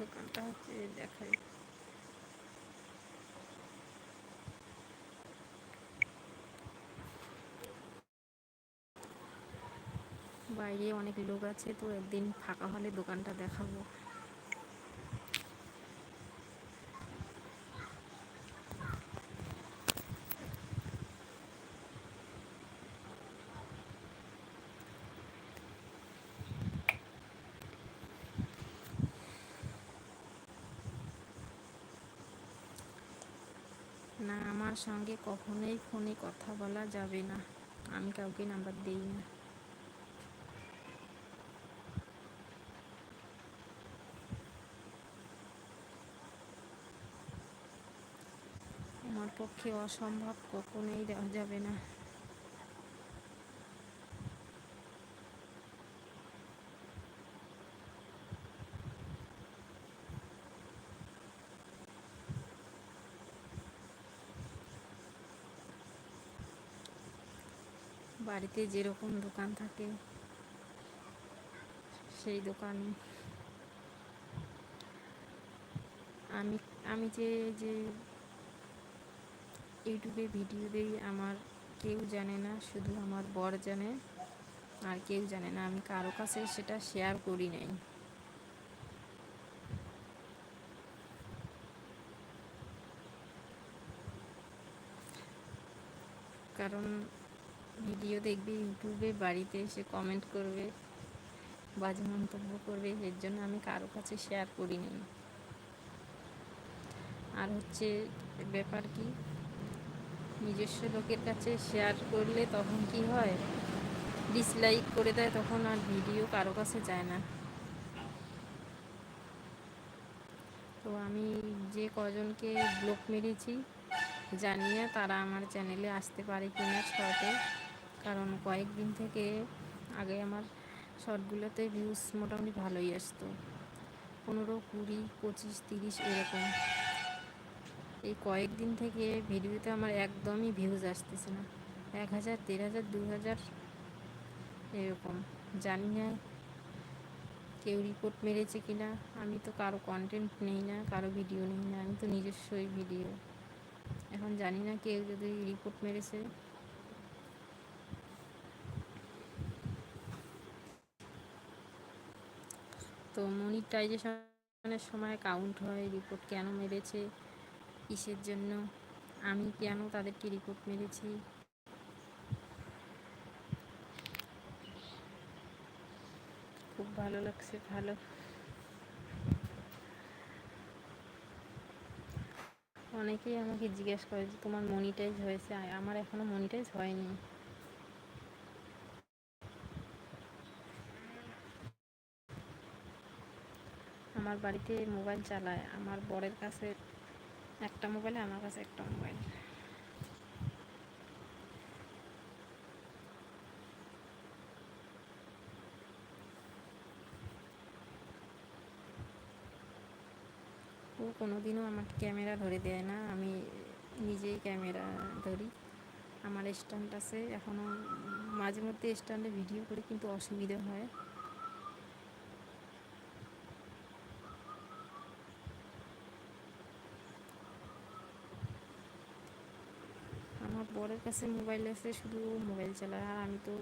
দোকানটা হচ্ছে দেখাই বাইরে অনেক লোক আছে তো একদিন ফাঁকা হলে দোকানটা দেখাবো। না, আমার সঙ্গে কখনোই ফোনে কথা বলা যাবে না। আমি কাউকে নাম্বার দিই না। আমার পক্ষে অসম্ভব কখনোই দেওয়া যাবে না। বাড়িতে যেরকম দোকান থাকে, সেই দোকান। আমি আমি যে যে ইউটিউবে ভিডিও দিই, আমার কেউ জানে না, শুধু আমার বর জানে, আর কেউ জানে না, আমি কারও কাছে সেটা শেয়ার করি নাই। কারণ ভিডিও দেখবে, ইউটিউবে বাড়িতে এসে কমেন্ট করবে, বাজে মন্তব্য করবে, এর জন্য আমি কারও কাছে শেয়ার করি নি আর হচ্ছে ব্যাপার কি, নিজস্ব লোকের কাছে শেয়ার করলে তখন কি হয়? ডিসলাইক করে দেয়, তখন আর ভিডিও কারও কাছে যায় না। তো আমি যে কজনকে ব্লক মেরেছি, জানিয়ে তারা আমার চ্যানেলে আসতে পারে কিনা শর্টে কারণ কয়েকদিন থেকে আগে আমার শর্টগুলোতে ভিউজ মোটামুটি ভালোই আসতো। পনেরো, কুড়ি, পঁচিশ, তিরিশ এরকম। এই কয়েকদিন থেকে ভিডিওতে আমার একদমই ভিউজ আসতেছে না। এক হাজার, দেড় হাজার, দু হাজার এরকম। জানি না কেউ রিপোর্ট মেরেছে কিনা। আমি তো কারও কন্টেন্ট নেই না, কারও ভিডিও নেই না। আমি তো নিজস্বই ভিডিও এখন জানি না কেউ যদি রিপোর্ট মেরেছে। তো মনিটাইজেশনের সময় কাউন্ট হয় রিপোর্ট কেন মেরেছে, কিসের জন্য, আমি কেন তাদেরকে রিপোর্ট মেরেছি? খুব ভালো লাগছে, ভালো। অনেকেই আমাকে জিজ্ঞেস করে যে তোমার মনিটাইজ হয়েছে আমার এখনও মনিটাইজ হয়নি। আমার বাড়িতে মোবাইল চালায়। আমার বরের কাছে একটা মোবাইল, আমার কাছে একটা মোবাইল। ও কোনোদিনও আমাকে ক্যামেরা ধরে দেয় না। আমি নিজেই ক্যামেরা ধরি। আমার স্ট্যান্ড আছে। এখনও মাঝে মধ্যে স্ট্যান্ডে ভিডিও করি কিন্তু অসুবিধা হয়। আমার বরের কাছে মোবাইল আছে শুধু মোবাইল চালায়। আর আমি তো,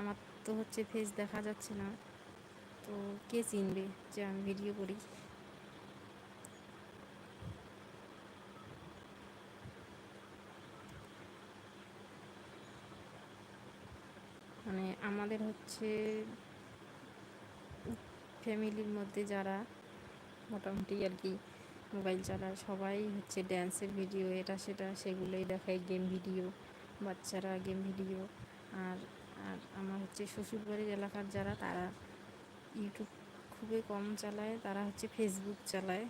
আমার তো হচ্ছে ফেস দেখা যাচ্ছে না। তো কে চিনবে যে আমি ভিডিও করি? মানে আমাদের হচ্ছে ফ্যামিলির মধ্যে যারা মোটামুটি আর কি মোবাইল চালা সবাই হচ্ছে ড্যান্সের ভিডিও এটা সেটা, সেগুলোই দেখায় গেম ভিডিও বাচ্চারা গেম ভিডিও আর আর আমার হচ্ছে শ্বশুরবাড়ির এলাকার যারা, তারা ইউটিউব খুবই কম চালায়, তারা হচ্ছে ফেসবুক চালায়।